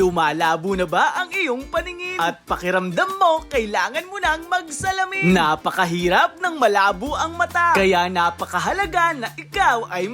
Lumalabo na ba ang iyong paningin? At pakiramdam mo, kailangan mo nang magsalamin. Napakahirap ng malabo ang mata. Kaya napakahalaga na ikaw ay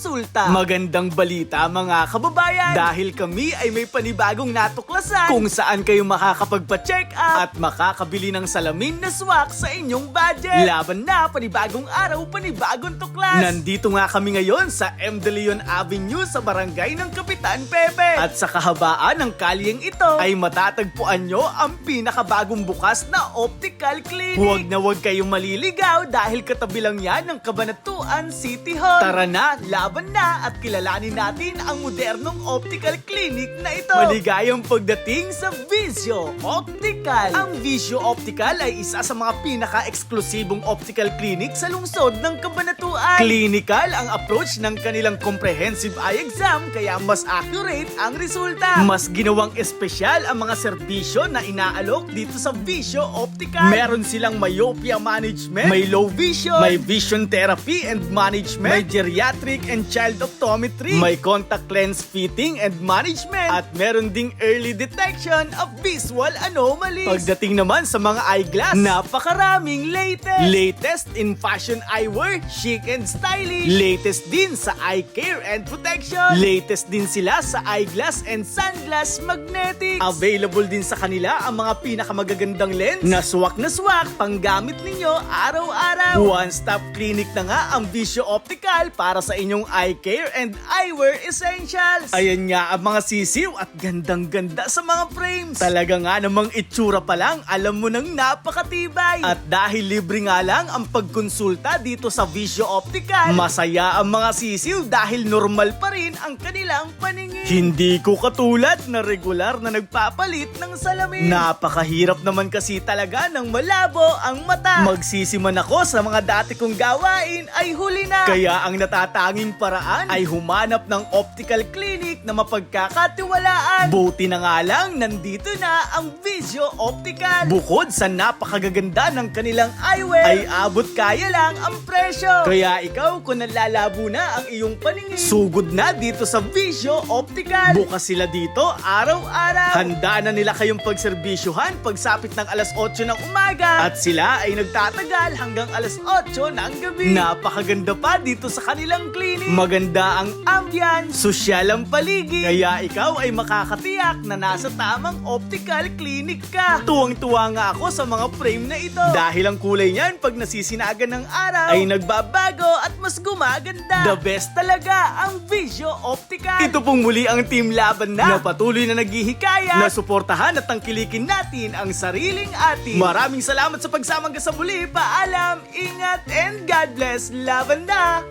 magpakonsulta. Magandang balita mga kababayan. Dahil kami ay may panibagong natuklasan kung saan kayo makakapagpa-check up at makakabili ng salamin na swak sa inyong budget. Laban na panibagong araw, panibagong tuklas. Nandito nga kami ngayon sa M. De Leon Avenue sa barangay ng Kapitan Pepe. At sa kahabaan ng kalyeng ito ay matatagpuan nyo ang pinakabagong bukas na optical clinic. Huwag na huwag kayong maliligaw dahil katabi lang yan ng Kabanatuan City Hall. Tara na, laban na at kilalanin natin ang modernong optical clinic na ito. Maligayang pagdating sa Visio Optical. Ang Visio Optical ay isa sa mga pinaka-eksklusibong optical clinic sa lungsod ng Kabanatuan. Clinical ang approach ng kanilang comprehensive eye exam kaya mas accurate ang resulta. Mas ginawang espesyal ang mga serbisyo na inaalok dito sa Visio Optical. Meron silang myopia management, may low vision, may vision therapy and management, may geriatric and child optometry, may contact lens fitting and management, at meron ding early detection of visual anomalies. Pagdating naman sa mga eyeglass, napakaraming latest. Latest in fashion eyewear, chic and stylish. Latest din sa eye care and protection. Latest din sila sa eyeglass and sunglass magnetics. Available din sa kanila ang mga pinakamagagandang lens na swak na swak panggamit ninyo araw-araw. One-stop clinic na nga ang Visio Optical para sa inyong eye care and eyewear essentials. Ayan nga ang mga sisiw at gandang-ganda sa mga frames. Talaga nga namang itsura pa lang, alam mo nang napakatibay. At dahil libre nga lang ang pagkonsulta dito sa Visio Optical, masaya ang mga sisiw dahil normal pa rin ang kanilang paningin. Hindi ko katulad na regular na nagpapalit ng salamin. Napakahirap naman kasi talaga ng malabo ang mata. Magsisiman ako sa mga dati kong gawain ay huli na. Kaya ang natatanging paraan ay humanap ng optical clinic na mapagkakatiwalaan. Buti na nga lang, nandito na ang Visio Optical. Bukod sa napakagaganda ng kanilang eyewear, ay abot kaya lang ang presyo. Kaya ikaw, kung nalalabo na ang iyong paningin, sugod na dito sa Visio Optical. Bukas sila dito araw-araw. Handa na nila kayong pagserbisyuhan pagsapit ng alas 8 ng umaga. At sila ay nagtatagal hanggang alas 8 ng gabi. Napakaganda pa dito sa kanilang clinic. Maganda ang ambience, sosyal ang paligid. Kaya ikaw ay makakatiyak na nasa tamang optical clinic ka. Tuwang-tuwa nga ako sa mga frame na ito. Dahil ang kulay niyan pag nasisinagan ng araw ay nagbabago at mas gumaganda. The best talaga ang Visio Optical. Ito pong muli ang team laban na, na patuloy na naghihikaya na suportahan at tangkilikin natin ang sariling atin. Maraming salamat sa pagsamang ka sa muli. Paalam, ingat, and God bless. Laban na!